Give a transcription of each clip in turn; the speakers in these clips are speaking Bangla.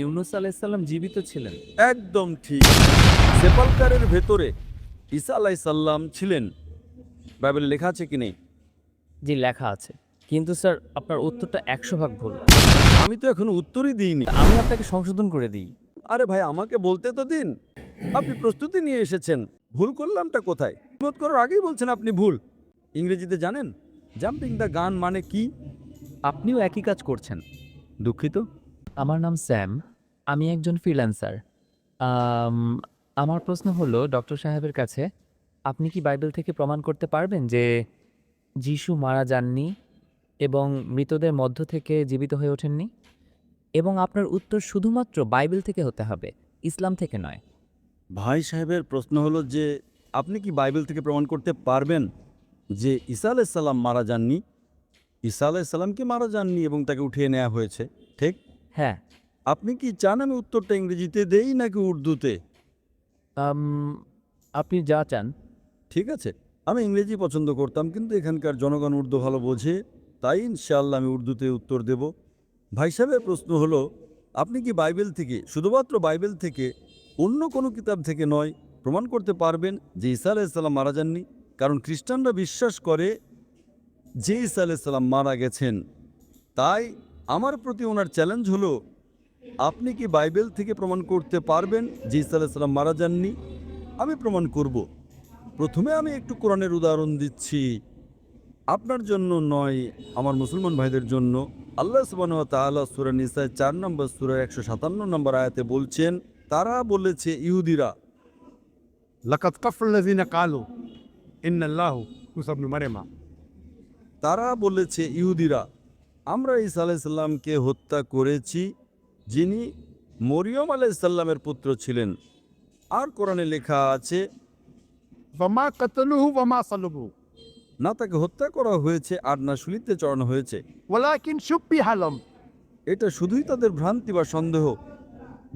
ইউনুস আলাইসাল্লাম জীবিত ছিলেন। একদম ঠিক। সেপালকারের ভেতরে ঈসা আলাই সাল্লাম ছিলেন। বাইবেলে লেখা আছে কি নেই? জি লেখা আছে। কিন্তু স্যার আপনার উত্তরটা একশো ভাগ ভুল। আমি তো এখন উত্তরই দিইনি। আমি আপনাকে সংশোধন করে দিই। আরে ভাই আমাকে বলতে তো দিন। আপনি প্রস্তুতি নিয়ে এসেছেন। ভুল করলামটা কোথায়? বোধ করার আগেই বলছেন আপনি ভুল। ইংরেজিতে জানেন জাম্পিং দ্য গান মানে কি? আপনিও একই কাজ করছেন। দুঃখিত। আমার নাম স্যাম, আমি একজন ফ্রিল্যান্সার। আমার প্রশ্ন হলো, ডক্টর সাহেবের কাছে, আপনি কি বাইবেল থেকে প্রমাণ করতে পারবেন যে যিশু মারা যাননি এবং মৃতদের মধ্য থেকে জীবিত হয়ে ওঠেননি? এবং আপনার উত্তর শুধুমাত্র বাইবেল থেকে হতে হবে, ইসলাম থেকে নয়। ভাই সাহেবের প্রশ্ন হলো যে, আপনি কি বাইবেল থেকে প্রমাণ করতে পারবেন যে ঈসা আলাইসাল্লাম মারা যাননি? ঈসা আলাইসাল্লামকে মারা যাননি এবং তাকে উঠিয়ে নেওয়া হয়েছে, ঠিক? হ্যাঁ। আপনি কি চান আমি উত্তরটা ইংরেজিতে দেই নাকি উর্দুতে? আম, আপনি যা চান। ঠিক আছে। আমি ইংরেজি পছন্দ করতাম কিন্তু এখানকার জনগণ উর্দু ভালো বোঝে তাই ইনশাআল্লাহ আমি উর্দুতে উত্তর দেব। ভাই সাহেবের প্রশ্ন হলো আপনি কি বাইবেল থেকে শুধুমাত্র বাইবেল থেকে অন্য কোনো কিতাব থেকে নয় প্রমাণ করতে পারবেন যে ঈসা আলাইসাল্লাম মারা যাননি? কারণ খ্রিস্টানরা বিশ্বাস করে যে ঈসা আলাইসাল্লাম মারা গেছেন। তাই আমার প্রতি ওনার চ্যালেঞ্জ হলো আপনি কি বাইবেল থেকে প্রমাণ করতে পারবেন? যে ইসাল্লাম মারা যাননি আমি প্রমাণ করব। প্রথমে আমি একটু কোরআনের উদাহরণ দিচ্ছি। আপনার জন্য নয় আমার মুসলমান ভাইদের জন্য। আল্লাহ সুবাহ তাল্লাহ সুরা নিসায় চার নম্বর সুরা একশো সাতান্ন নম্বর আয়াতে বলছেন তারা বলেছে ইহুদিরা লাকাত কালো তারা বলেছে ইহুদিরা আমরা ইসা আলাইসাল্লামকে হত্যা করেছি যিনি মরিয়ম আলাইসাল্লামের পুত্র ছিলেন। আর কোরআনে লেখা আছে না তাকে হত্যা করা হয়েছে আর না শুলিতে চড়ানো হয়েছে। এটা শুধুই তাদের ভ্রান্তি বা সন্দেহ।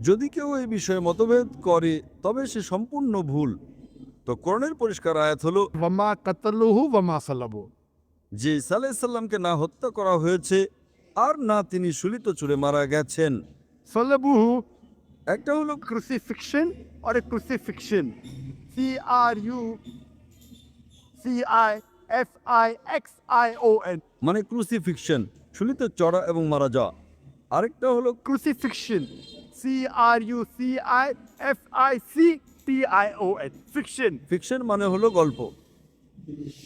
যদি কেউ এই বিষয়ে মতভেদ করে তবে সে সম্পূর্ণ ভুল। তো কোরআনের পরিষ্কার আয়াত হলো বামা কাতলুহু বামা সালাবু যে ইসা আলাইসাল্লামকে না হত্যা করা হয়েছে আর না তিনি সুলিত চুরে মারা গেছেন। সলাবুহু একটা হলো crucifixion R crucifixion C R U C I F I X I O N মানে ক্রুসিফিকশন সুলিত চড়া এবং মারা যাওয়া। আরেকটা হলো crucifixion C R U C I F I C T I O N fiction fiction মানে হলো গল্প।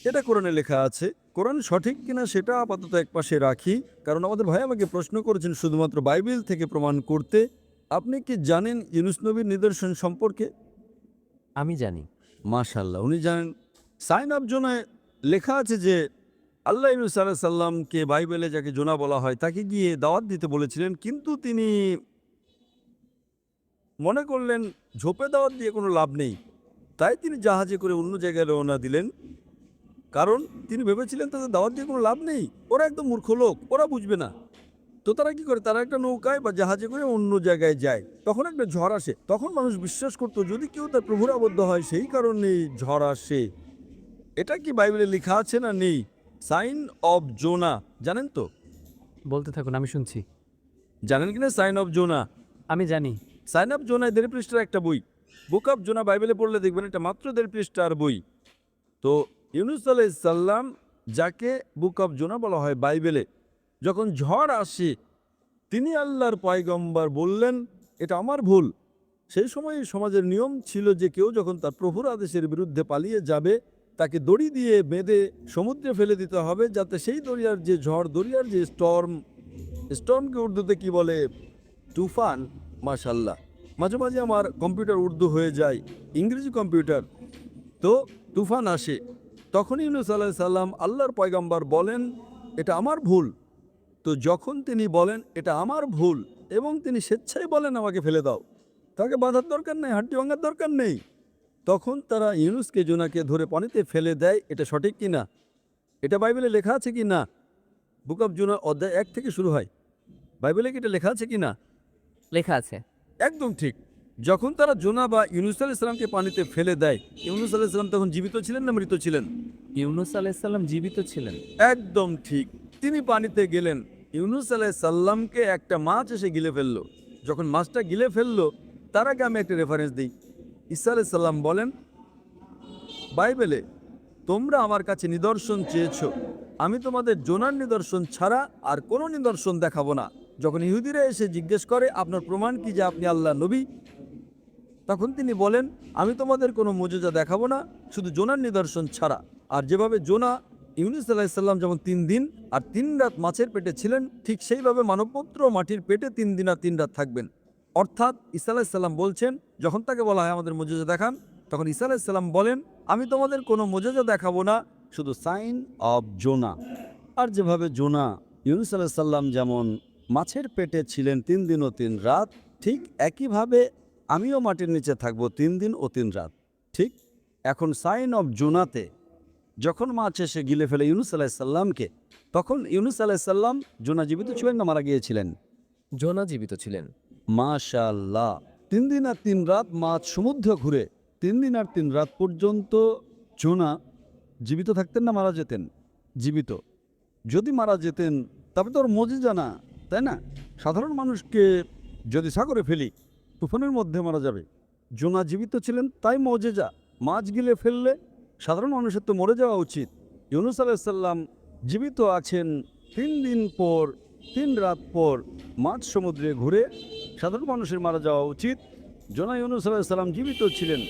এটা কোরআনে লেখা আছে কোরআন সঠিক কিনা সেটা আপাতত একপাশে রাখি। কারণ আমাদের ভাই আমাকে প্রশ্ন করেছেন শুধুমাত্র বাইবেল থেকে প্রমাণ করতে আপনি কি জানেন ইউনুস নবীর নিদর্শন সম্পর্কে? আমি জানি। মাশাল্লাহ উনি জানেন। সাইন আপ জোনায় লেখা আছে যে আল্লাহ ইউনুস আলাহ সাল্লামকে বাইবেলে যাকে জোনা বলা হয় তাকে গিয়ে দাওয়াত দিতে বলেছিলেন কিন্তু তিনি মনে করলেন ঝোপে দাওয়াত দিয়ে কোনো লাভ নেই। তাই তিনি জাহাজে করে অন্য জায়গায় রওনা দিলেন। কারণ তিনি ভেবেছিলেন তাদের দাওয়াত দিয়ে কোনো লাভ নেই। ওরা একদম মূর্খ লোক ওরা বুঝবে না। তো তারা কি করে? তারা একটা নৌকায় বা জাহাজে করে অন্য জায়গায় যায়। তখন একটা ঝড় আসে। তখন মানুষ বিশ্বাস করতো যদি কেউ তার প্রভুর আবদ্ধ হয় সেই কারণেই ঝড় আসে। এটা কি বাইবেলে লেখা আছে না নেই? সাইন অফ জোনা। জানেন তো? বলতে থাকুন আমি শুনছি। জানেন কি না সাইন অফ জোনা? আমি জানি। সাইন অফ জোনায় দেড় পৃষ্ঠার একটা বই। বুক অফ জোনা বাইবেলে পড়লে দেখবেন এটা মাত্র দেড় পৃষ্ঠার বই। তো ইউনুস সাল্লাম যাকে বুক অফ জোনা বলা হয় বাইবেলে, যখন ঝড় আসে, তিনি আল্লাহর পয়গম্বর বললেন, এটা আমার ভুল। সেই সময় সমাজের নিয়ম ছিল যে কেউ যখন তার প্রভুর আদেশের বিরুদ্ধে পালিয়ে যাবে, তাকে দড়ি দিয়ে বেঁধে সমুদ্রে ফেলে দিতে হবে, যাতে সেই দরিয়ার যে ঝড়, দরিয়ার যে স্টর্ম, স্টর্মকে উর্দুতে কি বলে? তুফান মাশাল্লাহ মাঝে মাঝে আমার কম্পিউটার উর্দু হয়ে যায়, ইংরেজি কম্পিউটার। তো তুফান আসে তখন ইউনুস আল্লাহ সাল্লাম আল্লাহর পয়গাম্বার বলেন এটা আমার ভুল। তো যখন তিনি বলেন এটা আমার ভুল এবং তিনি স্বেচ্ছায় বলেন আমাকে ফেলে দাও তাকে বাঁধার দরকার নেই হাড্ডি ভাঙার দরকার নেই। তখন তারা ইউনুসকে জোনাকে ধরে পানিতে ফেলে দেয় এটা সঠিক কি না? এটা বাইবেলে লেখা আছে কি না? বুক অফ জোনা অধ্যায় এক থেকে শুরু হয়। বাইবেলে কি এটা লেখা আছে কি না? লেখা আছে। একদম ঠিক। যখন তারা জোনা বা ইউনুস আলাহ ইসলামকে পানিতে ফেলে দেয় ইউনুস আলাহ ইসলাম তখন জীবিত ছিলেন না মৃত ছিলেন? ইউনুস আলাইসাল্লাম জীবিত ছিলেন। একদম ঠিক। তিনি পানিতে গেলেন। ইউনুস আলাহ সাল্লামকে একটা মাছ এসে গিলে ফেলল। যখন মাছটা গিলে ফেলল তার আগে আমি একটা রেফারেন্স দিই। ঈসা আলাইসাল্লাম বলেন বাইবেলে তোমরা আমার কাছে নিদর্শন চেয়েছ। আমি তোমাদের জোনার নিদর্শন ছাড়া আর কোনো নিদর্শন দেখাবো না। যখন ইহুদিরা এসে জিজ্ঞেস করে আপনার প্রমাণ কি যে আপনি আল্লাহ নবী? তখন তিনি বলেন, আমি তোমাদের কোনো মজুজা দেখাবো না, শুধু জোনার নিদর্শন ছাড়া। আর যেভাবে জোনা ইউনুস আলাহিসাল্লাম যেমন তিন দিন আর তিন রাত মাছের পেটে ছিলেন, ঠিক সেইভাবে মানবপুত্র মাটির পেটে তিন দিন আর তিন রাত থাকবেন। অর্থাৎ ঈসা আলাহিসাল্লাম বলছেন, যখন তাকে বলা হয়, আমাদের মজুজা দেখান, তখন ঈসা আলাহিসাল্লাম বলেন, আমি তোমাদের কোনো মজুজা দেখাবো না, শুধু সাইন অব জোনা। আর যেভাবে জোনা ইউনুস আলাহিসাল্লাম যেমন মাছের পেটে ছিলেন তিন দিন ও তিন রাত, ঠিক একইভাবে আমিও মাটির নিচে থাকব তিন দিন ও তিন রাত। ঠিক এখন সাইন অফ জোনাতে যখন মাছ এসে গিলে ফেলে ইউনুস আলাহিসাল্লামকে তখন ইউনুস আলাহিসাল্লাম জোনা জীবিত ছিলেন না মারা গিয়েছিলেন? জোনা জীবিত ছিলেন। মাশাল্লাহ তিন দিন আর তিন রাত মাছ সমুদ্র ঘুরে তিন দিন আর তিন রাত পর্যন্ত জোনা জীবিত থাকতেন না মারা যেতেন? জীবিত। যদি মারা যেতেন তবে তো ওর মজে জানা তাই না? সাধারণ মানুষকে যদি সাগরে ফেলি তুফানের মধ্যে মারা যাবে। জোনা জীবিত ছিলেন, তাই মজেজা। মাছ গিলে ফেললে সাধারণ মানুষের তো মরে যাওয়া উচিত। ইউনুস আলাইসাল্লাম জীবিত আছেন তিন দিন পর, তিন রাত পর মাছ সমুদ্রে ঘুরে সাধারণ মানুষের মারা যাওয়া উচিত। জোনা ইউনুস আলাইসাল্লাম জীবিত ছিলেন।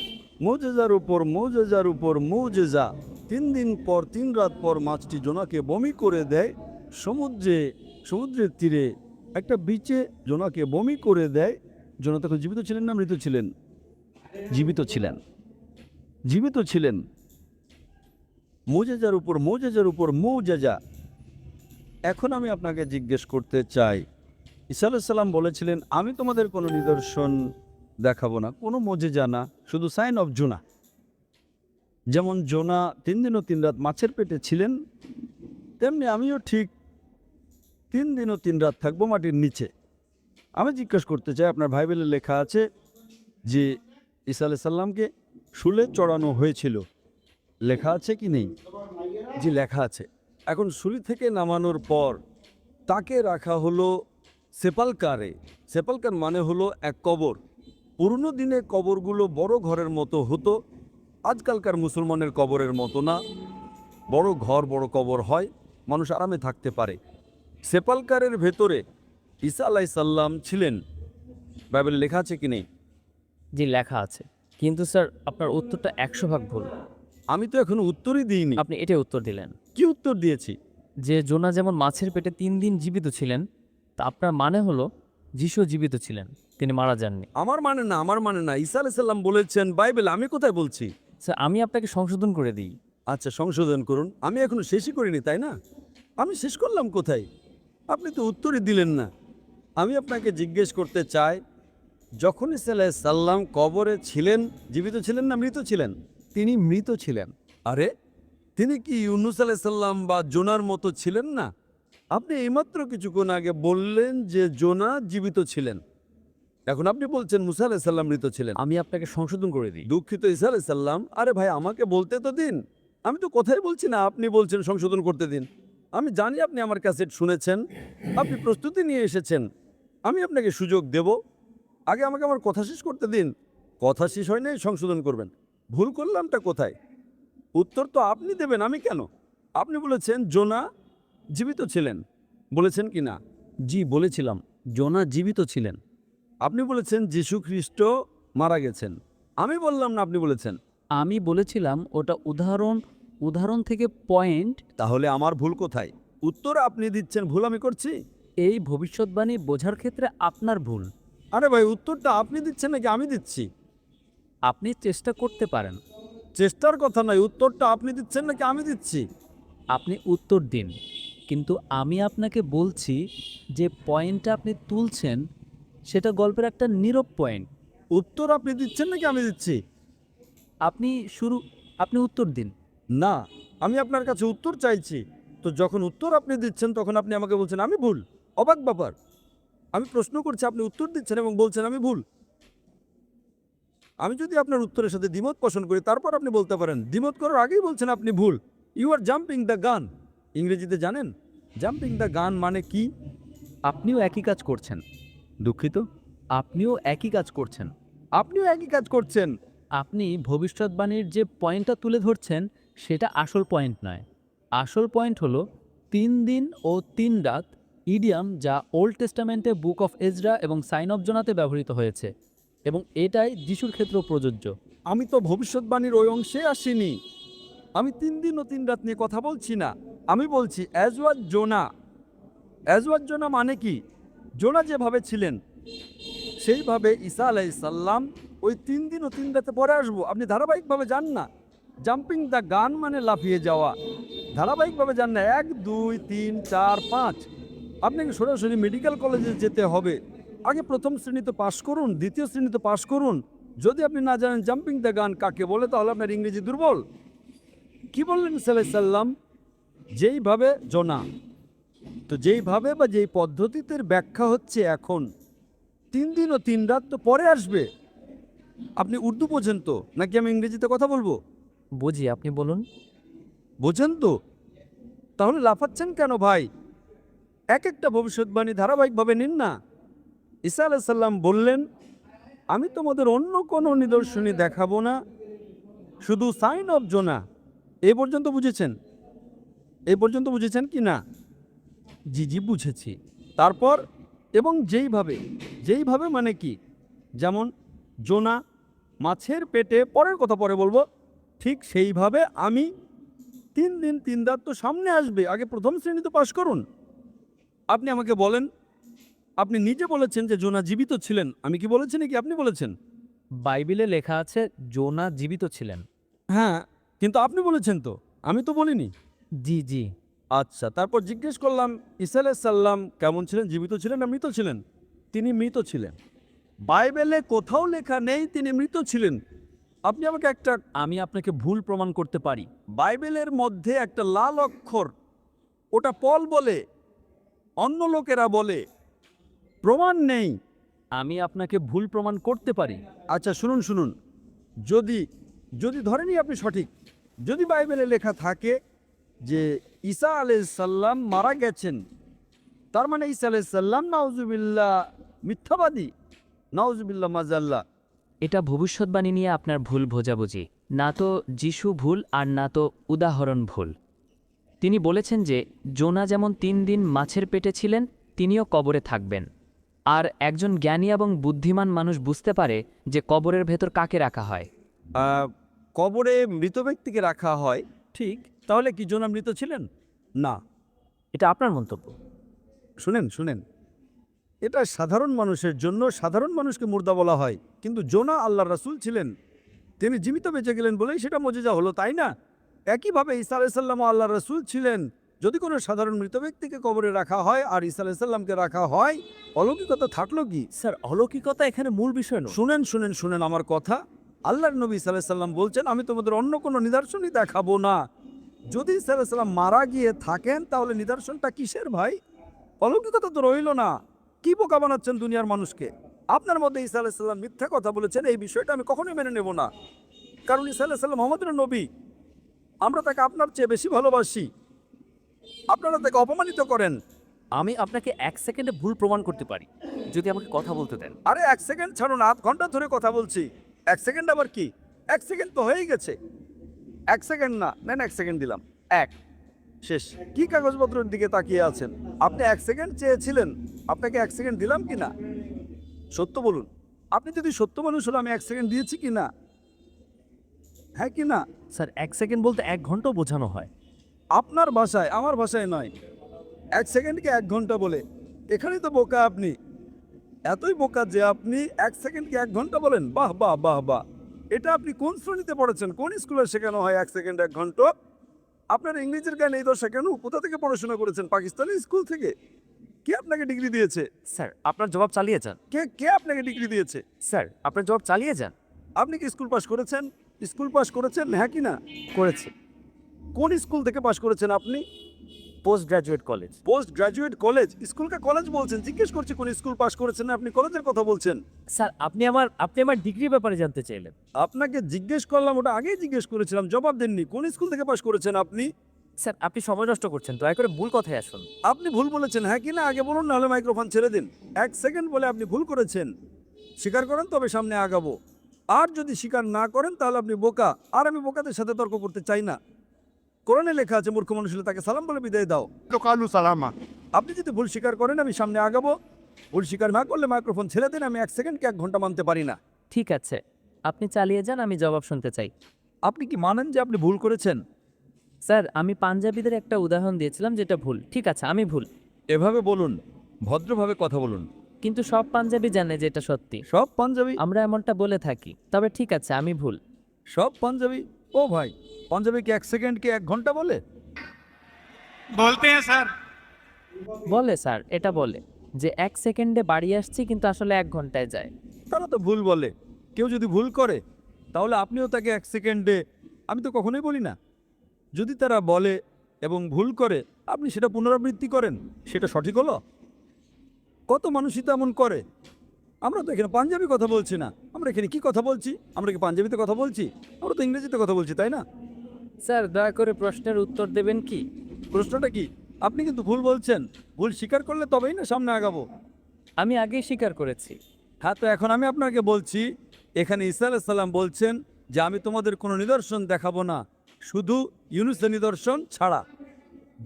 মৌজেজার উপর মৌজেজার উপর মৌজেজা। তিন দিন পর, তিন রাত পর মাছটি জোনাকে বমি করে দেয়। সমুদ্রে, সমুদ্রের তীরে একটা বিচে জোনাকে বমি করে দেয়। জোনা তখন জীবিত ছিলেন না, মৃত ছিলেন। জীবিত ছিলেন। জীবিত ছিলেন। মোজেজার উপর মোজেজার উপর, মৌজেজা। এখন আমি আপনাকে জিজ্ঞেস করতে চাই, ঈসা আলাইসাল্লাম বলেছিলেন, আমি তোমাদের কোনো নিদর্শন দেখাবো না। কোনো মজেজা না, শুধু সাইন অফ জোনা। যেমন জোনা তিন দিন ও তিন রাত মাছের পেটে ছিলেন, তেমনি আমিও ঠিক তিন দিন ও তিন রাত থাকব মাটির নিচে। আমি জিজ্ঞেস করতে চাই, আপনার বাইবেলে লেখা আছে যে ঈসা আলাইসাল্লামকে শুলে চড়ানো হয়েছিল। লেখা আছে কি নেই? যে লেখা আছে। এখন শুলি থেকে নামানোর পর তাকে রাখা হলো সেপালকারে। সেপালকার মানে হলো এক কবর। পুরনো দিনে কবরগুলো বড় ঘরের মতো হতো, আজকালকার মুসলমানের কবরের মতো না। বড় ঘর, বড় কবর হয়, মানুষ আরামে থাকতে পারে। সেপালকারের ভেতরে ঈসা আলাই সাল্লাম ছিলেন। বাইবেলে লেখা আছে কি নেই? জি লেখা আছে। কিন্তু স্যার আপনার উত্তরটা একশো ভাগ ভুল। আমি তো এখন উত্তরই দিইনি। আপনি এটাই উত্তর দিলেন। কি উত্তর দিয়েছি? যে জোনা যেমন মাছের পেটে তিন দিন জীবিত ছিলেন তা আপনার মানে হলো যিশু জীবিত ছিলেন তিনি মারা যাননি। আমার মানে না আমার মানে না। ঈসা আলাইসাল্লাম বলেছেন বাইবেল আমি কোথায় বলছি? স্যার আমি আপনাকে সংশোধন করে দিই। আচ্ছা সংশোধন করুন। আমি এখনও শেষই করিনি তাই না? আমি শেষ করলাম কোথায়? আপনি তো উত্তরই দিলেন না। আমি আপনাকে জিজ্ঞেস করতে চাই যখন ইসাল্লাহ সাল্লাম কবরে ছিলেন জীবিত ছিলেন না মৃত ছিলেন? তিনি মৃত ছিলেন। আরে তিনি কি ইউনুস আলাইসাল্লাম বা জোনার মতো ছিলেন না? আপনি এইমাত্র কিছুক্ষণ আগে বললেন যে জোনা জীবিত ছিলেন। এখন আপনি বলছেন মুসা আলাইসাল্লাম মৃত ছিলেন। আমি আপনাকে সংশোধন করে দিই। দুঃখিত ইসা আলাইসাল্লাম আরে ভাই আমাকে বলতে তো দিন। আমি তো কথাই বলছি না আপনি বলছেন সংশোধন করতে দিন। আমি জানি আপনি আমার ক্যাসেট শুনেছেন আপনি প্রস্তুতি নিয়ে এসেছেন। আমি আপনাকে সুযোগ দেব। আগে আমাকে আমার কথা শেষ করতে দিন। কথা শেষ হয় নাই সংশোধন করবেন। ভুল করলামটা কোথায়? উত্তর তো আপনি দেবেন আমি কেন? আপনি বলেছেন জোনা জীবিত ছিলেন। বলেছেন কি না? জি বলেছিলাম জোনা জীবিত ছিলেন। আপনি বলেছেন যীশু খ্রিস্ট মারা গেছেন। আমি বললাম না আপনি বলেছেন। আমি বলেছিলাম ওটা উদাহরণ উদাহরণ থেকে পয়েন্ট তাহলে আমার ভুল কোথায়? উত্তর আপনি দিচ্ছেন ভুল আমি করছি। এই ভবিষ্যৎবাণী বোঝার ক্ষেত্রে আপনার ভুল। আরে ভাই উত্তরটা আপনি দিচ্ছেন নাকি আমি দিচ্ছি? আপনি চেষ্টা করতে পারেন। চেষ্টার কথা নয় উত্তরটা আপনি দিচ্ছেন নাকি আমি দিচ্ছি? আপনি উত্তর দিন কিন্তু আমি আপনাকে বলছি যে পয়েন্টটা আপনি তুলছেন সেটা গল্পের একটা নীরব পয়েন্ট। উত্তর আপনি দিচ্ছেন নাকি আমি দিচ্ছি? আপনি শুরু আপনি উত্তর দিন। না আমি আপনার কাছে উত্তর চাইছি। তো যখন উত্তর আপনি দিচ্ছেন তখন আপনি আমাকে বলছেন আমি ভুল। অবাক ব্যাপার। আমি প্রশ্ন করছি আপনি উত্তর দিচ্ছেন এবং বলছেন আমি ভুল। আমি যদি আপনার উত্তরের সাথে দ্বিমত পোষণ করি তারপর আপনি বলতে পারেন দ্বিমত করার আগেই বলছেন আপনি ভুল। You R jumping the gun ইংরেজিতে জানেন? জাম্পিং দ্য গান মানে কি? আপনিও একই কাজ করছেন। দুঃখিত। আপনিও একই কাজ করছেন। আপনিও একই কাজ করছেন। আপনি ভবিষ্যৎবাণীর যে পয়েন্টটা তুলে ধরছেন সেটা আসল পয়েন্ট নয়। আসল পয়েন্ট হলো তিন দিন ও তিন রাত ইডিয়াম যা ওল্ড টেস্টামেন্টে বুক অফ এজরা এবং সাইন অফ জোনাতে ব্যবহৃত হয়েছে, এবং এটাই যিশুর ক্ষেত্রেও প্রযোজ্য। আমি তো ভবিষ্যৎবাণীর ওই অংশে আসিনি। আমি তিন দিন ও তিন রাত নিয়ে কথা বলছি না। আমি বলছি অ্যাজওয়াজ জোনা অ্যাজওয়াজ জোনা মানে কি? জোনা যেভাবে ছিলেন, সেইভাবে ঈসা আলাইসাল্লাম ওই তিন দিন ও তিন রাতে পরে আসব। আপনি ধারাবাহিকভাবে যান না। জাম্পিং দ্য গান মানে লাফিয়ে যাওয়া। ধারাবাহিকভাবে যান না। এক, দুই, তিন, চার, পাঁচ। আপনাকে সরাসরি মেডিকেল কলেজে যেতে হবে। আগে প্রথম শ্রেণীতে পাশ করুন দ্বিতীয় শ্রেণীতে পাশ করুন। যদি আপনি না জানেন জাম্পিং দ্য গান কাকে বলে তাহলে আপনার ইংরেজি দুর্বল। কি বললেন সাল্লাম? যেইভাবে জোনা তো যেইভাবে বা যেই পদ্ধতিতে ব্যাখ্যা হচ্ছে এখন তিন দিন ও তিন রাত তো পরে আসবে। আপনি উর্দু বোঝেন তো নাকি আমি ইংরেজিতে কথা বলব? বুঝি আপনি বলুন। বোঝেন তো। তাহলে লাফাচ্ছেন কেন ভাই? এক একটা ভবিষ্যৎবাণী ধারাবাহিকভাবে নিন না। ঈসা আলাইসাল্লাম বললেন, আমি তোমাদের অন্য কোনো নিদর্শনী দেখাবো না। শুধু সাইন অফ জোনা এ পর্যন্ত বুঝেছেন? এ পর্যন্ত বুঝেছেন কি না? জি জি, বুঝেছি। তারপর, এবং যেইভাবে যেইভাবে মানে কি? যেমন জোনা মাছের পেটে, পরের কথা পরে বলব, ঠিক সেইভাবে আমি তিন দিন তিন রাত তো সামনে আসবে, আগে প্রথম শ্রেণীতে পাশ করুন। আপনি আমাকে বলেন আপনি নিজে বলেছেন যে জোনা জীবিত ছিলেন। আমি কি বলেছি নাকি আপনি বলেছেন? বাইবেলে লেখা আছে জোনা জীবিত ছিলেন। হ্যাঁ কিন্তু আপনি বলেছেন তো আমি তো বলিনি। জি জি। আচ্ছা তারপর জিজ্ঞেস করলাম ইসা সাল্লাম কেমন ছিলেন? জীবিত ছিলেন না মৃত ছিলেন? তিনি মৃত ছিলেন। বাইবেলে কোথাও লেখা নেই তিনি মৃত ছিলেন। আপনি আমাকে একটা আমি আপনাকে ভুল প্রমাণ করতে পারি। বাইবেলের মধ্যে একটা লাল অক্ষর ওটা পল বলে অন্য লোকেরা বলে প্রমাণ নেই। আমি আপনাকে ভুল প্রমাণ করতে পারি। আচ্ছা শুনুন শুনুন। যদি যদি ধরেনি আপনি সঠিক যদি বাইবেলে লেখা থাকে যে ঈসা আলাইসাল্লাম মারা গেছেন তার মানে ঈসা আলাইসাল্লাম নাউজুবিল্লাহ মিথ্যাবাদী নাউজুবিল্লাহ মাজাল্লাহ। এটা ভবিষ্যৎবাণী নিয়ে আপনার ভুল বোঝাবুঝি। না তো যিশু ভুল আর না তো উদাহরণ ভুল। তিনি বলেছেন যে জোনা যেমন তিন দিন মাছের পেটে ছিলেন তিনিও কবরে থাকবেন। আর একজন জ্ঞানী এবং বুদ্ধিমান মানুষ বুঝতে পারে যে কবরের ভেতর কাকে রাখা হয়। কবরে মৃত ব্যক্তিকে রাখা হয়। ঠিক তাহলে কি জোনা মৃত ছিলেন? না। এটা আপনার মন্তব্য? শুনেন শুনেন। এটা সাধারণ মানুষের জন্য সাধারণ মানুষকে মুর্দা বলা হয়। কিন্তু জোনা আল্লাহ রাসুল ছিলেন। তিনি জীবিত বেঁচে গেলেন বলেই সেটা মজেজা হলো তাই না? একইভাবে ঈসা আলাইসাল্লাম আল্লাহ রসুল ছিলেন। যদি কোনো সাধারণ মৃত ব্যক্তিকে কবরে রাখা হয় আর ঈসা আলাইসাল্লামকে রাখা হয় অলৌকিকতা থাকল কি? স্যার অলৌকিকতা এখানে মূল বিষয় নয়। শুনেন শুনেন শুনেন আমার কথা। আল্লাহর নবী সাল্লাম বলছেন আমি তোমাদের অন্য কোনো নিদর্শনই দেখাবো না। যদি সাল্লাম মারা গিয়ে থাকেন তাহলে নিদর্শনটা কিসের ভাই? অলৌকিকতা তো রইল না। কি বোকা বানাচ্ছেন দুনিয়ার মানুষকে? আপনার মধ্যে ঈসা আলাহ সাল্লাম মিথ্যা কথা বলেছেন এই বিষয়টা আমি কখনোই মেনে নেব না। কারণ ঈসা আলাহ সাল্লাম মোহাম্মদের নবী। আমরা তাকে আপনার চেয়ে বেশি ভালোবাসি। আপনারা তাকে অপমানিত করেন। আমি আপনাকে এক সেকেন্ডে ভুল প্রমাণ করতে পারি। যদি আমাকে কথা বলতে দেন। আরে এক সেকেন্ড ছাড়ুন আধ ঘণ্টা ধরে কথা বলছি। এক সেকেন্ড আবার কি? এক সেকেন্ড তো হয়েই গেছে। এক সেকেন্ড না নেন এক সেকেন্ড দিলাম। এক। শেষ। কি কাগজপত্রের দিকে তাকিয়ে আছেন? আপনি এক সেকেন্ড চেয়েছিলেন। আপনাকে এক সেকেন্ড দিলাম কি না? সত্য বলুন। আপনি যদি সত্য মানুষ হলে আমি এক সেকেন্ড দিয়েছি কি না? হ্যাঁ কি না? স্যার এক সেকেন্ড বলতে এক ঘন্টাও বোঝানো হয়। আপনার ভাষায় আমার ভাষায় নয়। এক সেকেন্ডকে এক ঘণ্টা বলে? এখানেই তো বোকা আপনি। এতই বোকা যে আপনি এক সেকেন্ডকে এক ঘণ্টা বলেন? বাহ বাহ বাহ বাহ। এটা আপনি কোন শ্রেণীতে পড়েছেন? কোন স্কুলে শেখানো হয় এক সেকেন্ড এক ঘণ্টা? আপনার ইংরেজির জ্ঞান এই দশা কেন? কোথা থেকে পড়াশোনা করেছেন? পাকিস্তানি স্কুল থেকে? কে আপনাকে ডিগ্রি দিয়েছে? স্যার আপনার জবাব চালিয়ে যান। কে কে আপনাকে ডিগ্রি দিয়েছে? স্যার আপনার জবাব চালিয়ে যান। আপনি কি স্কুল পাস করেছেন? স্কুল পাস করেছেন? হ্যাঁ কি না? করেছে। কোন স্কুল থেকে পাস করেছেন আপনি? Post graduate college. Post graduate college স্কুলকে কলেজ বলছেন? জিজ্ঞেস করছি কোন স্কুল পাস করেছেন আপনি কলেজের কথা বলছেন। স্যার আপনি আমার আপনি আমার ডিগ্রি ব্যাপারে জানতে চাইলেন। আপনাকে জিজ্ঞেস করলাম ওটা আগেই জিজ্ঞেস করেছিলাম জবাব দেননি। কোন স্কুল থেকে পাস করেছেন আপনি? স্যার আপনি সময় নষ্ট করছেন দয়া করে ভুল কথায় আসুন। আপনি ভুল বলেছেন হ্যাঁ কি না? আগে বলুন নাহলে মাইক্রোফোন ছেড়ে দিন। এক সেকেন্ড বলে আপনি ভুল করেছেন। স্বীকার করেন তবে সামনে আগাবো। আর যদি স্বীকার না করেন তাহলে আপনি বোকা। আর আমি বোকাদের সাথে তর্ক করতে চাই না। কোরআনে লেখা আছে মূর্খ মানুষ তাকে সালাম বলে বিদায় দাও। কালু সালামা। আপনি যদি ভুল স্বীকার করেন আমি সামনে আগাবো। ভুল স্বীকার না করলে মাইক্রোফোন ছেড়ে দিন আমি এক সেকেন্ডকে এক ঘণ্টা মানতে পারি না। ঠিক আছে। আপনি চালিয়ে যান আমি জবাব শুনতে চাই। আপনি কি মানেন যে আপনি ভুল করেছেন? স্যার আমি পাঞ্জাবিদের একটা উদাহরণ দিয়েছিলাম যেটা ভুল। ঠিক আছে আমি ভুল। এভাবে বলুন ভদ্রভাবে কথা বলুন। কিন্তু সব পাঞ্জাবি জানে যে এটা সত্যি। সব পাঞ্জাবি আমরা এমনটা বলে থাকি তবে ঠিক আছে আমি ভুল। সব পাঞ্জাবি ও ভাই পাঞ্জাবি কি এক সেকেন্ড কি এক ঘণ্টা বলে? বলতে হ্যাঁ, স্যার। বলে স্যার এটা বলে যে এক সেকেন্ডে বাড়ি আসছি কিন্তু আসলে এক ঘন্টায় যায়। তারা তো ভুল বলে। কেউ যদি ভুল করে তাহলে আপনিও তাকে এক সেকেন্ডে আমি তো কখনোই বলি না। যদি তারা বলে এবং ভুল করে আপনি সেটা পুনরাবৃত্তি করেন সেটা সঠিক হলো? কত মানুষই তো এমন করে? আমরা তো এখানে পাঞ্জাবি কথা বলছি না। আমরা এখানে কি কথা বলছি? আমরা কি পাঞ্জাবিতে কথা বলছি? আমরা তো ইংরেজিতে কথা বলছি তাই না? স্যার দয়া করে প্রশ্নের উত্তর দেবেন কি? প্রশ্নটা কি? আপনি কিন্তু ভুল বলছেন। ভুল স্বীকার করলে তবেই না সামনে আগাবো। আমি আগেই স্বীকার করেছি। হ্যাঁ তো এখন আমি আপনাকে বলছি এখানে ঈসা আলাইসাল্লাম বলছেন যে আমি তোমাদের কোনো নিদর্শন দেখাবো না। শুধু ইউনুসের নিদর্শন ছাড়া।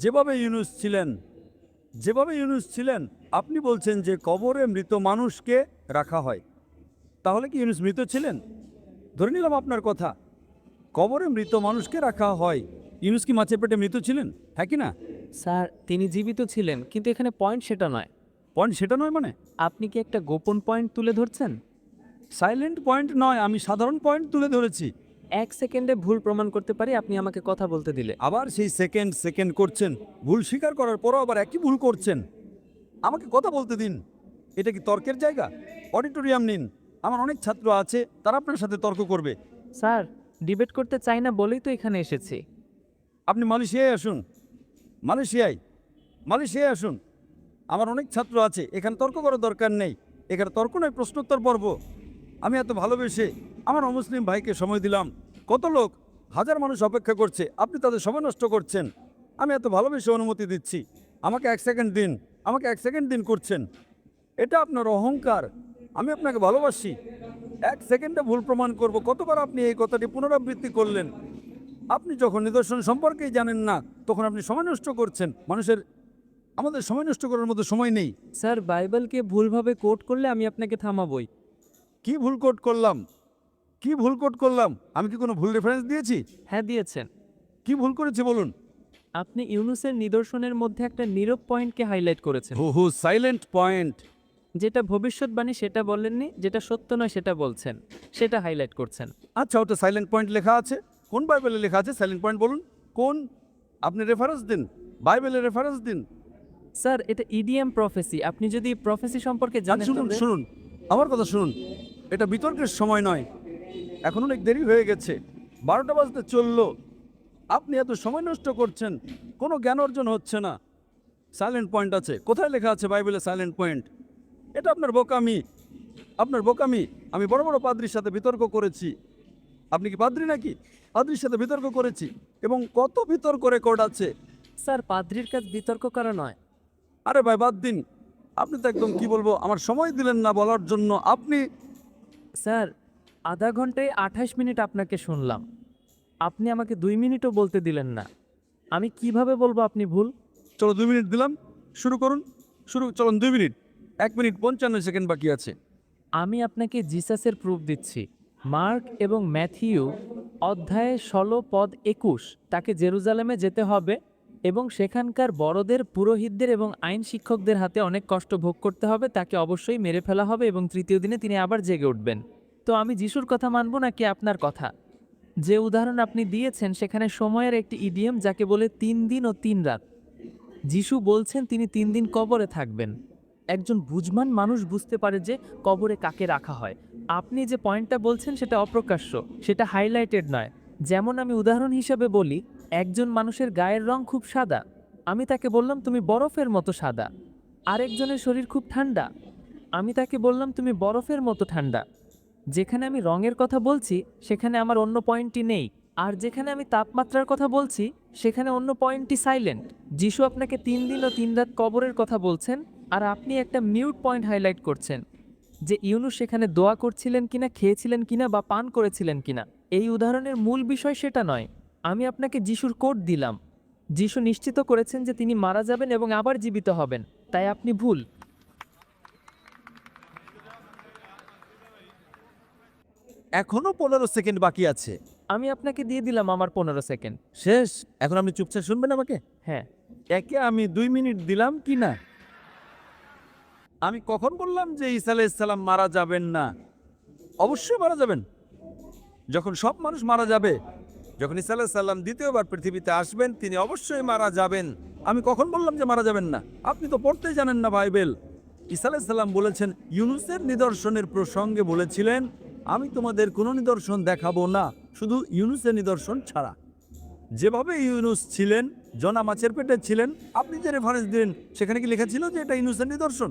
যেভাবে ইউনুস ছিলেন যেভাবে ইউনুস ছিলেন আপনি বলছেন যে কবরে মৃত মানুষকে রাখা হয়। তাহলে কি ইউনুস মৃত ছিলেন? ধরে নিলাম আপনার কথা। কবরে মৃত মানুষকে রাখা হয়। ইউনুস কি মাছের পেটে মৃত ছিলেন? হ্যাঁ কি না? স্যার তিনি জীবিত ছিলেন কিন্তু এখানে পয়েন্ট সেটা নয়। পয়েন্ট সেটা নয় মানে? আপনি কি একটা গোপন পয়েন্ট তুলে ধরছেন? সাইলেন্ট পয়েন্ট নয় আমি সাধারণ পয়েন্ট তুলে ধরেছি। এক সেকেন্ডে ভুল প্রমাণ করতে পারি আপনি আমাকে কথা বলতে দিলে। আবার সেই সেকেন্ড সেকেন্ড করছেন। ভুল স্বীকার করার পরও আবার একই ভুল করছেন। আমাকে কথা বলতে দিন। এটা কি তর্কের জায়গা? অডিটোরিয়াম নিন। আমার অনেক ছাত্র আছে তারা আপনার সাথে তর্ক করবে। স্যার ডিবেট করতে চাই না বলেই তো এখানে এসেছি। আপনি মালয়েশিয়ায় আসুন। মালয়েশিয়ায় মালয়েশিয়ায় আসুন। আমার অনেক ছাত্র আছে এখানে তর্ক করার দরকার নেই। এখানে তর্ক নয় প্রশ্নোত্তর পর্ব। আমি এত ভালোবেসে আমার অমুসলিম ভাইকে সময় দিলাম। কত লোক হাজার মানুষ অপেক্ষা করছে আপনি তাদের সময় নষ্ট করছেন। আমি এত ভালোবেসে অনুমতি দিচ্ছি। আমাকে এক সেকেন্ড দিন। আমাকে এক সেকেন্ড দিন করছেন। এটা আপনার অহংকার। আমি আপনাকে ভালোবাসি। এক সেকেন্ডে ভুল প্রমাণ করব। কতবার আপনি এই কথাটি পুনরাবৃত্তি করলেন? আপনি যখন নিদর্শন সম্পর্কেই জানেন না তখন আপনি সময় নষ্ট করছেন। মানুষের আমাদের সময় নষ্ট করার মতো সময় নেই। স্যার বাইবেলকে ভুলভাবে কোট করলে আমি আপনাকে থামাবই। কি ভুল কোট করলাম? কি ভুল কোট করলাম? আমি কি কোনো ভুল রেফারেন্স দিয়েছি? হ্যাঁ দিয়েছেন। কি ভুল করেছি বলুন? আপনি ইউনুসের নিদর্শনের মধ্যে একটা নীরব পয়েন্টকে হাইলাইট করেছেন। হু হু সাইলেন্ট পয়েন্ট যেটা ভবিষ্যৎবাণী সেটা বলেননি যেটা সত্য নয় সেটা বলছেন সেটা হাইলাইট করছেন। আচ্ছা ওটা সাইলেন্ট পয়েন্ট লেখা আছে। কোন বাইবেলে লেখা আছে? সাইলেন্ট পয়েন্ট বলুন। কোন? আপনি রেফারেন্স দিন। বাইবেলের রেফারেন্স দিন। স্যার এটা ইডিএম প্রফেসি আপনি যদি প্রফেসি সম্পর্কে আর জানেন শুনুন শুনুন। আমার কথা শুনুন। এটা বিতর্কের সময় নয়। এখন অনেক দেরি হয়ে গেছে। বারোটা বাজতে চলল। আপনি এত সময় নষ্ট করছেন কোনো জ্ঞান অর্জন হচ্ছে না। সাইলেন্ট পয়েন্ট আছে। কোথায় লেখা আছে বাইবেলে সাইলেন্ট পয়েন্ট এটা আপনার বোকামি। আপনার বোকামি। আমি বড় বড় পাদ্রির সাথে বিতর্ক করেছি। আপনি কি পাদ্রি নাকি? পাদ্রির সাথে বিতর্ক করেছি। এবং কত বিতর্ক রেকর্ড আছে। স্যার পাদ্রির কাজ বিতর্ক করা নয়। আরে ভাই বাদ দিন। আপনি তো একদম কি বলব আমার সময় দিলেন না বলার জন্য। আপনি স্যার আধা ঘন্টায় আঠাশ মিনিট আপনাকে শুনলাম। আপনি আমাকে দুই মিনিটও বলতে দিলেন না। আমি কীভাবে বলব আপনি ভুল? চলো দুই মিনিট দিলাম। শুরু করুন। শুরু চলুন দুই মিনিট। এক মিনিট পঞ্চান্ন সেকেন্ড বাকি আছে। আমি আপনাকে জিসাসের প্রুফ দিচ্ছি। মার্ক এবং ম্যাথিউ অধ্যায়ে ষোলো পদ একুশ তাকে জেরুজালেমে যেতে হবে এবং সেখানকার বড়দের পুরোহিতদের এবং আইন শিক্ষকদের হাতে অনেক কষ্ট ভোগ করতে হবে তাকে অবশ্যই মেরে ফেলা হবে এবং তৃতীয় দিনে তিনি আবার জেগে উঠবেন। তো আমি যিশুর কথা মানব নাকি আপনার কথা? যে উদাহরণ আপনি দিয়েছেন, সেখানে সময়ের একটি ইডিএম যাকে বলে তিন দিন ও তিন রাত। যিশু বলছেন, তিনি তিন দিন কবরে থাকবেন। একজন বুঝমান মানুষ বুঝতে পারে যে কবরে কাকে রাখা হয়। আপনি যে পয়েন্টটা বলছেন, সেটা অপ্রকাশ্য, সেটা হাইলাইটেড নয়। যেমন আমি উদাহরণ হিসাবে বলি, একজন মানুষের গায়ের রং খুব সাদা। আমি তাকে বললাম, তুমি বরফের মতো সাদা। আরেকজনের শরীর খুব ঠান্ডা। আমি তাকে বললাম, তুমি বরফের মতো ঠান্ডা। যেখানে আমি রঙের কথা বলছি, সেখানে আমার অন্য পয়েন্টটি নেই। আর যেখানে আমি তাপমাত্রার কথা বলছি, সেখানে অন্য পয়েন্টটি সাইলেন্ট যিশু আপনাকে তিন দিন ও তিন রাত কবরের কথা বলছেন, আর আপনি একটা মিউট পয়েন্ট হাইলাইট করছেন। যে ইউনুস সেখানে দোয়া করছিলেন কিনা, খেয়েছিলেন কিনা বা পান করেছিলেন কিনা, এই উদাহরণের মূল বিষয় সেটা নয়। আমি আপনাকে যিশুর কোড দিলাম। যিশু নিশ্চিত করেছেন যে তিনি মারা যাবেন এবং আবার জীবিত হবেন। তাই আপনি ভুল। এখনও পনেরো সেকেন্ড বাকি আছে। আমি আপনাকে দিয়ে দিলাম আমার পনেরো সেকেন্ড। শেষ। এখন আপনি চুপচাপ শুনবেন আমাকে? হ্যাঁ। একে আমি দুই মিনিট দিলাম কি না? আমি কখন বললাম যে ঈসা আলাইসাল্লাম মারা যাবেন না? অবশ্যই মারা যাবেন। যখন সব মানুষ মারা যাবে যখন ঈসা আলাইসাল্লাম দ্বিতীয়বার পৃথিবীতে আসবেন তিনি অবশ্যই মারা যাবেন। আমি কখন বললাম যে মারা যাবেন না? আপনি তো পড়তেই জানেন না বাইবেল। ঈসা আলাইসাল্লাম বলেছেন ইউনুসের নিদর্শনের প্রসঙ্গে বলেছিলেন আমি তোমাদের কোনো নিদর্শন দেখাবো না শুধু ইউনুসের নিদর্শন ছাড়া। যেভাবে ইউনুস ছিলেন জনা মাছের পেটে ছিলেন আপনি যে রেফারেন্স দিলেন সেখানে কি লেখা ছিল যে এটা ইউনুসের নিদর্শন?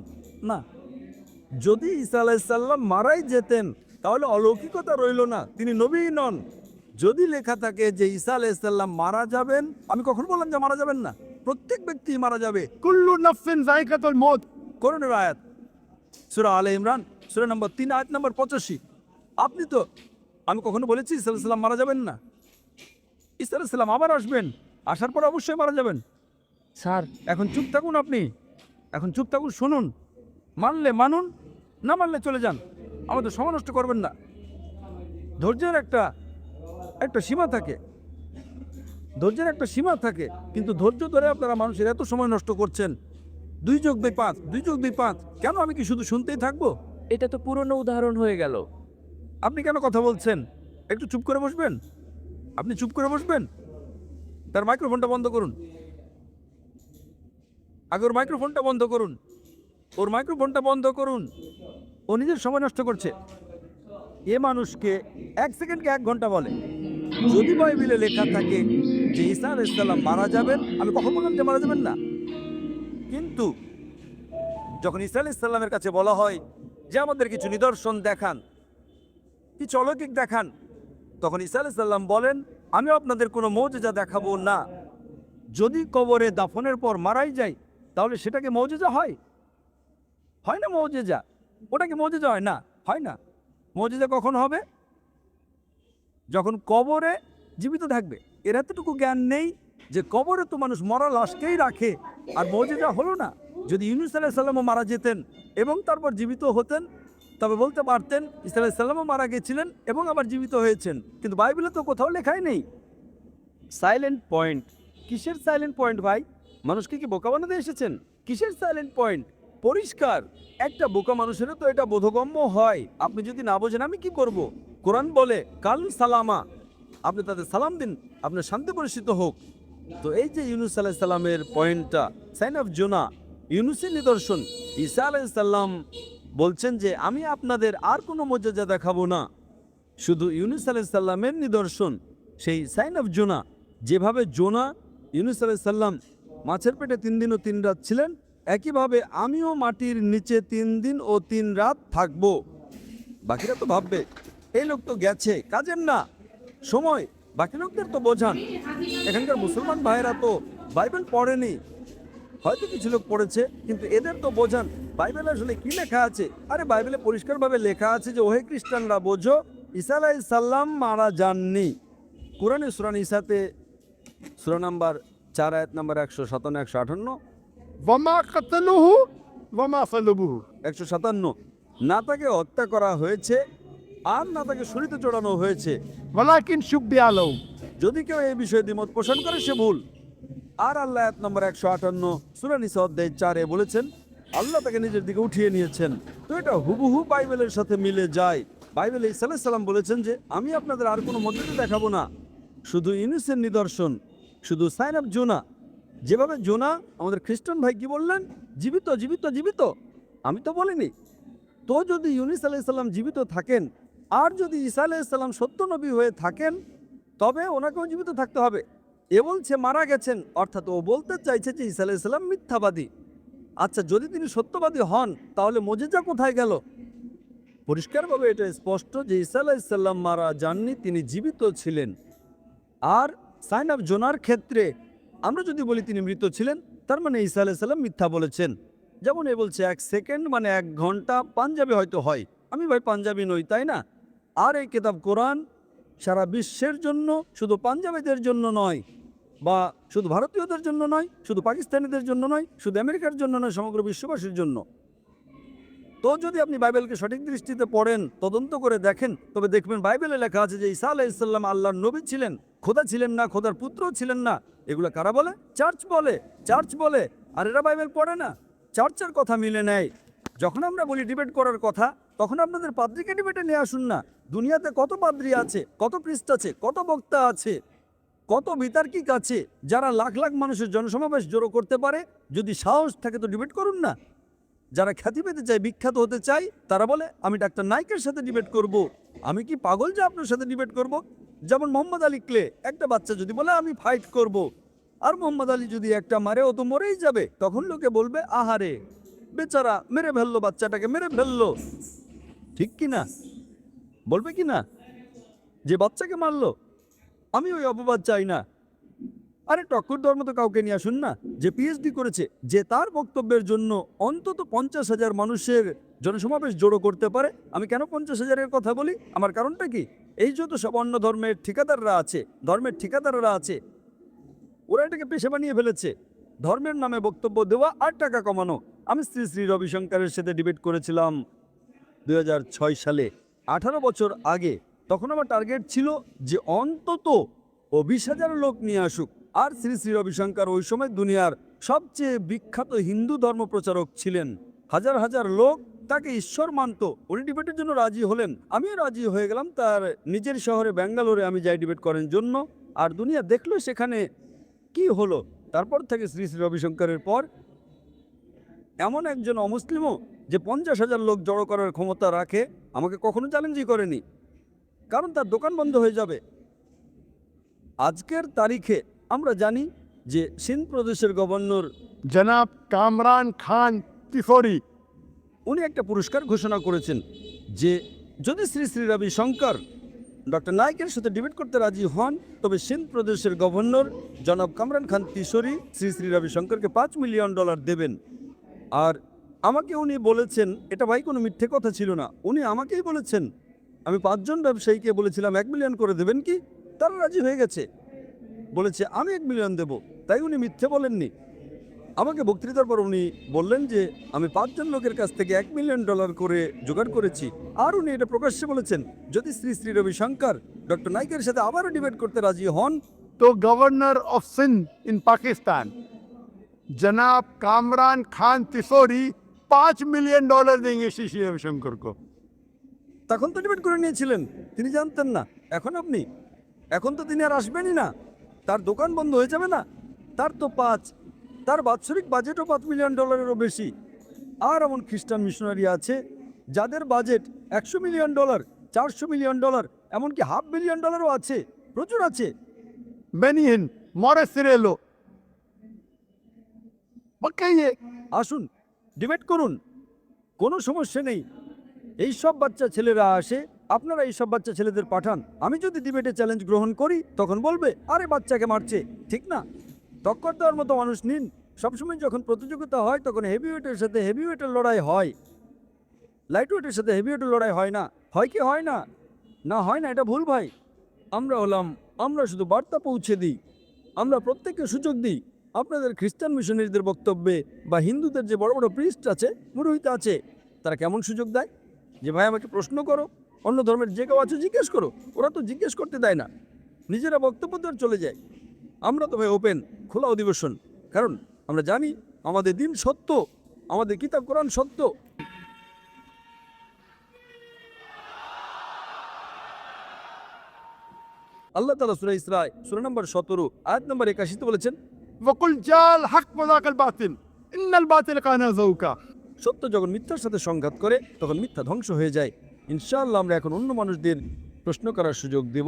না। যদি ইসা আলাইসাল্লাম মারাই যেতেন তাহলে অলৌকিকতা রইল না তিনি নবী নন। যদি লেখা থাকে যে ইসা আলাইসাল্লাম মারা যাবেন আমি কখন বললাম যে মারা যাবেন না প্রত্যেক ব্যক্তি মারা যাবে। কুল্লু নাফসিন জায়গাতুল মত করুন আয়াত। সুরা আলে ইমরান সুরা নম্বর তিন আয়াত নম্বর পঁচাশি। আপনি তো আমি কখনো বলেছি ইসা আলাইসাল্লাম মারা যাবেন না? ইসা আলাইসাল্লাম আবার আসবেন আসার পর অবশ্যই মারা যাবেন। স্যার। এখন চুপ থাকুন আপনি এখন চুপ থাকুন শুনুন। মানলে মানুন না মানলে চলে যান। আমাদের সময় নষ্ট করবেন না। ধৈর্যের একটা একটা সীমা থাকে। ধৈর্যের একটা সীমা থাকে কিন্তু ধৈর্য ধরে আপনারা মানুষের এত সময় নষ্ট করছেন। দুই যোগ দুই পাঁচ দুই যোগ দুই পাঁচ কেন আমি কি শুধু শুনতেই থাকব? এটা তো পুরনো উদাহরণ হয়ে গেল। আপনি কেন কথা বলছেন? একটু চুপ করে বসবেন? আপনি চুপ করে বসবেন? তার মাইক্রোফোনটা বন্ধ করুন। আগে ওর মাইক্রোফোনটা বন্ধ করুন। ওর মাইক্রোফোনটা বন্ধ করুন। ও নিজের সময় নষ্ট করছে। এ মানুষকে এক সেকেন্ডকে এক ঘণ্টা বলে। যদি বাইবেলে লেখা থাকে যে ঈসা আলাইসাল্লাম মারা যাবেন, আমি কখন বললাম যে মারা যাবেন না। কিন্তু যখন ঈসা আলাইসাল্লামের কাছে বলা হয় যে আমাদের কিছু নিদর্শন দেখান কিছু অলৌকিক দেখান? তখন ঈসা আলাইসাল্লাম বলেন, আমি আপনাদের কোনো মৌজেজা দেখাবো না। যদি কবরে দাফনের পর মারাই যায়, তাহলে সেটাকে মৌজেজা হয়? হয় না মৌজেজা? ওটা কি মৌজেজা হয়? না হয় না। মৌজেজা কখন হবে? যখন কবরে জীবিত থাকবে। এর এতটুকু জ্ঞান নেই যে কবরে তো মানুষ মরা লাশকেই রাখে, আর মৌজেজা হলো না। যদি ইউনুস আলাইসাল্লামও মারা যেতেন এবং তারপর জীবিত হতেন তবে বলতে পারতেন ইসা আলাইসাল্লামও মারা গেছিলেন এবং আবার জীবিত হয়েছেন। কিন্তু বাইবেলে তো কোথাও লেখাই নেই। Silent point. কিসের সাইলেন্ট পয়েন্ট ভাই? মানুষকে কি বোকা বানাতে এসেছেন? কিসের সাইলেন্ট পয়েন্ট? পরিষ্কার। একটা বোকা মানুষেরও তো এটা বোধগম্য হয়। আপনি যদি না বোঝেন আমি কি করব? কোরআন বলে কাল সালামা। আপনি তাদের সালাম দিন আপনার শান্তি পরিচিত হোক। তো এই যে ইউনুস আলাহ সাল্লামের পয়েন্টটা সাইন অফ জোনা ইউনুসের নিদর্শন ঈসা আলাইসাল্লাম বলছেন যে, আমি আপনাদের আর কোনো মর্যাদা দেখাবো না। শুধু ইউনুস আলাইসাল্লামের নিদর্শন, সেই সাইন অফ জোনা। যেভাবে জোনা ইউনুস আলাইসাল্লাম মাছের পেটে তিন দিন ও তিন রাত ছিলেন, একইভাবে আমিও মাটির নিচে তিন দিন ও তিন রাত থাকব। বাকিরা তো ভাববে, এই লোক তো গেছে, কাজের না। সময়, বাকি লোকদের তো বোঝান। এখানকার মুসলমান ভাইয়েরা তো বাইবেল পড়েনি। হয়তো কিছু লোক পড়েছে কিন্তু এদের তো বোঝান। বাইবেল আসলে কি লেখা আছে? আরে বাইবেলে পরিষ্কারভাবে লেখা আছে যে ওহে খ্রিস্টানরা বোঝো ঈসা আলাহ ইসাল্লাম মারা যাননি। কোরআনে সুরান ইসাতে সুরা নাম্বার চার আয়াত নাম্বার একশো সাতান্ন একশো আঠান্ন। বমা কাতালুহু বমা ফালুবুহু একশো সাতান্ন। না তাকে হত্যা করা হয়েছে আর না তাকে চড়ানো হয়েছে। বলাকিন সুব্বি আলম যদি কেউ এই বিষয়ে দ্বিমত পোষণ করে সে ভুল। আর আল্লাহ এক নম্বর একশো আটান্ন সুরানিসা অধ্যায় চারে বলেছেন, আল্লাহ তাকে নিজের দিকে উঠিয়ে নিয়েছেন। তো এটা হুবহু বাইবেলের সাথে মিলে যায়। বাইবেলে ইসাল্লাহ সাল্লাম বলেছেন যে, আমি আপনাদের আর কোনো মধ্যে দেখাবো না। শুধু ইউনুসের নিদর্শন, শুধু সাইন আপ জোনা। যেভাবে জোনা, আমাদের খ্রিস্টান ভাই কি বললেন? জীবিত জীবিত জীবিত। আমি তো বলিনি। তো যদি ইউনিস আলাইসাল্লাম জীবিত থাকেন, আর যদি ঈসা আলাইসাল্লাম সত্য নবী হয়ে থাকেন, তবে ওনাকেও জীবিত থাকতে হবে। এ বলছে, মারা গেছেন। অর্থাৎ ও বলতে চাইছে যে ঈসা আলাইসাল্লাম মিথ্যাবাদী। আচ্ছা যদি তিনি সত্যবাদী হন, তাহলে মজেজা কোথায় গেল? পরিষ্কারভাবে এটা স্পষ্ট যে ঈসা আলাইসাল্লাম মারা যাননি, তিনি জীবিত ছিলেন। আর সাইন আপ জোনার ক্ষেত্রে আমরা যদি বলি তিনি মৃত ছিলেন, তার মানে ঈসা আলাইসাল্লাম মিথ্যা বলেছেন। যেমন এ বলছে, এক সেকেন্ড মানে এক ঘণ্টা পাঞ্জাবি হয়তো হয়। আমি ভাই, পাঞ্জাবি নই, তাই না? আর এই কেতাব কোরআন সারা বিশ্বের জন্য শুধু পাঞ্জাবিদের জন্য নয় বা শুধু ভারতীয়দের জন্য নয়, শুধু পাকিস্তানিদের জন্য নয়, শুধু আমেরিকার জন্য নয়, সমগ্র বিশ্ববাসীর জন্য। তো যদি আপনি বাইবেলকে সঠিক দৃষ্টিতে পড়েন, তদন্ত করে দেখেন, তবে দেখবেন বাইবেলে লেখা আছে যে ঈসা আলাইসাল্লাম আল্লাহর নবী ছিলেন। খোদা ছিলেন না, খোদার পুত্র ছিলেন না। এগুলো কারা বলে? চার্চ বলে চার্চ বলে। আর এরা বাইবেল পড়ে না। চার্চের কথা মিলে নেয়। যখন আমরা বলি ডিবেট করার কথা তখন আপনাদের পাদ্রিকে ডিবেটে নিয়ে আসুন না দুনিয়াতে কত পাদ্রি আছে, কত পৃষ্ঠ আছে, কত বক্তা আছে, কত বিতার্কিক আছে, যারা লাখ লাখ মানুষের জনসমাবেশ জড়ো করতে পারে, যদি সাহস থাকে তো ডিবেট করুন না যারা খ্যাতি পেতে চায়, বিখ্যাত হতে চায়, তারা বলে, আমি ডাক্তার নাইকের সাথে ডিবেট করব। আমি কি পাগল যে আপনার সাথে ডিবেট করব। যেমন মোহাম্মদ আলী ক্লে, একটা বাচ্চা যদি বলে, আমি ফাইট করব। আর মোহাম্মদ আলী যদি একটা মারে, ও তো মরেই যাবে তখন লোকে বলবে, আহারে, বেচারা মেরে ফেলল, বাচ্চাটাকে মেরে ফেলল ঠিক কি না? বলবে কি না? যে বাচ্চাকে মারলো, আমি ওই অপবাদ চাই না। আরে টক্কর ধর্ম তো কাউকে নিয়ে আসুন না। যে পিএইচডি করেছে, যে তার বক্তব্যের জন্য অন্তত পঞ্চাশ হাজার মানুষের জনসমাবেশ জড়ো করতে পারে, আমি কেন পঞ্চাশ হাজারের কথা বলি? আমার কারণটা কি? এই যত সব অন্য ধর্মের ঠিকাদাররা আছে, ধর্মের ঠিকাদাররা আছে, ওরা এটাকে পেশা বানিয়ে ফেলেছে। ধর্মের নামে বক্তব্য দেওয়া আর টাকা কমানো। আমি শ্রী শ্রী রবিশঙ্করের সাথে ডিবেট করেছিলাম। দুই হাজার ছয় সালে আঠারো বছর আগে তখন আমার টার্গেট ছিল যে অন্তত ও বিশ হাজার লোক নিয়ে আসুক। আর শ্রী শ্রী রবিশঙ্কর ওই সময় দুনিয়ার সবচেয়ে বিখ্যাত হিন্দু ধর্ম প্রচারক ছিলেন। হাজার হাজার লোক তাকে ঈশ্বর মানত। উনি ডিবেটের জন্য রাজি হলেন। আমিও রাজি হয়ে গেলাম। তার নিজের শহরে ব্যাঙ্গালোরে আমি যাই ডিবেট করার জন্য। আর দুনিয়া দেখল সেখানে কি হলো। তারপর থেকে শ্রী শ্রী রবিশঙ্করের পর এমন একজন অমুসলিমও যে পঞ্চাশ হাজার লোক জড়ো করার ক্ষমতা রাখে আমাকে কখনো চ্যালেঞ্জই করেনি। কারণ তার দোকান বন্ধ হয়ে যাবে। আজকের তারিখে আমরা জানি যে সিন্ধ প্রদেশের গভর্নর জনাব কামরান খান তিফরি উনি একটা পুরস্কার ঘোষণা করেছেন যে যদি শ্রী শ্রী রবি শঙ্কর ডক্টর নায়কের সাথে ডিবেট করতে রাজি হন তবে সিন্ধ প্রদেশের গভর্নর জনাব কামরান খান তিশোরী শ্রী শ্রী রবি শঙ্করকে পাঁচ মিলিয়ন ডলার দেবেন। আর আমাকে উনি বলেছেন, এটা ভাই কোনো মিথ্যে কথা ছিল না, উনি আমাকেই বলেছেন, আমি পাঁচজন ব্যবসায়ীকে বলেছিলাম, এক মিলিয়ন করে দেবেন কি? তারা রাজি হয়ে গেছে। বলেছে, আমি এক মিলিয়ন দেব, তাই উনি মিথ্যে বলেননি। আমাকে বক্তৃতার পর উনি বললেন যে, আমি পাঁচজন লোকের কাছ থেকে এক মিলিয়ন ডলার করে জোগাড় করেছি। আর উনি এটা প্রকাশ্যে বলেছেন, যদি শ্রী শ্রী রবিশঙ্কর ডক্টর নাইকের সাথে আবারও ডিবেট করতে রাজি হন। তো governor of Sindh in Pakistan জনাব কামরান খান তিসোরি पाँच मिलियन डॉलर देंगे श्री श्री रविशंकर को তখন তো ডিবেট করে নিয়েছিলেন তিনি জানতেন না এখন আপনি এখন তো তিনি আর আসবেনই না তার দোকান বন্ধ হয়ে যাবে না তার তো পাঁচ তার বাৎসরিক বাজেটও পাঁচ মিলিয়ন ডলারেরও বেশি আর এমন খ্রিস্টান মিশনারি আছে যাদের বাজেট একশো মিলিয়ন ডলার চারশো মিলিয়ন ডলার এমনকি হাফ মিলিয়ন ডলারও আছে প্রচুর আছে बेनिहिन मॉरिस सिरेलो बकइए আসুন ডিবেট করুন। কোনো সমস্যা নেই। এই সব বাচ্চা ছেলেরা আসে, আপনারা এই সব বাচ্চা ছেলেদের পাঠান। আমি যদি ডিবেটে চ্যালেঞ্জ গ্রহণ করি, তখন বলবে, আরে, বাচ্চাকে মারছে। ঠিক না? টক্কর দেওয়ার মতো মানুষ নিন। সবসময় যখন প্রতিযোগিতা হয়, তখন হেভি ওয়েটের সাথে হেভি ওয়েটের লড়াই হয়। লাইট ওয়েটের সাথে হেভি ওয়েটের লড়াই হয় না। হয় কি হয় না? না, হয় না, এটা ভুল ভাই। আমরা হলাম, আমরা শুধু বার্তা পৌঁছে দিই। আমরা প্রত্যেককে সুযোগ দিই। আপনাদের খ্রিস্টান মিশনারিদের বক্তব্যে বা হিন্দুদের যে বড় বড় প্রিস্ট আছে, পুরোহিত আছে, তারা কেমন সুযোগ দেয়? যে ভাই, আমাকে প্রশ্ন করো, অন্য ধর্মের যে কেউ আছে, জিজ্ঞেস করো। ওরা তো জিজ্ঞেস করতে দেয় না। নিজেরা বক্তব্য দেওয়ার চলে যায়। আমরা তো ভাই ওপেন খোলা অধিবেশন। কারণ আমরা জানি, আমাদের দিন সত্য, আমাদের কিতাব, কোরআন সত্য। আল্লাহ তালা সুরা ইসরায় সুরা নম্বর সতেরো, আয়াত নম্বর একাশিতে বলেছেন বকুল জাল হাক মজাকাল বাতিল ইন্নাল বাতিল কানা জৌকা সত্য যখন মিথ্যার সাথে সংঘাত করে, তখন মিথ্যা ধ্বংস হয়ে যায়। ইনশাআল্লাহ আমরা এখন অন্য মানুষদের প্রশ্ন করার সুযোগ দেব।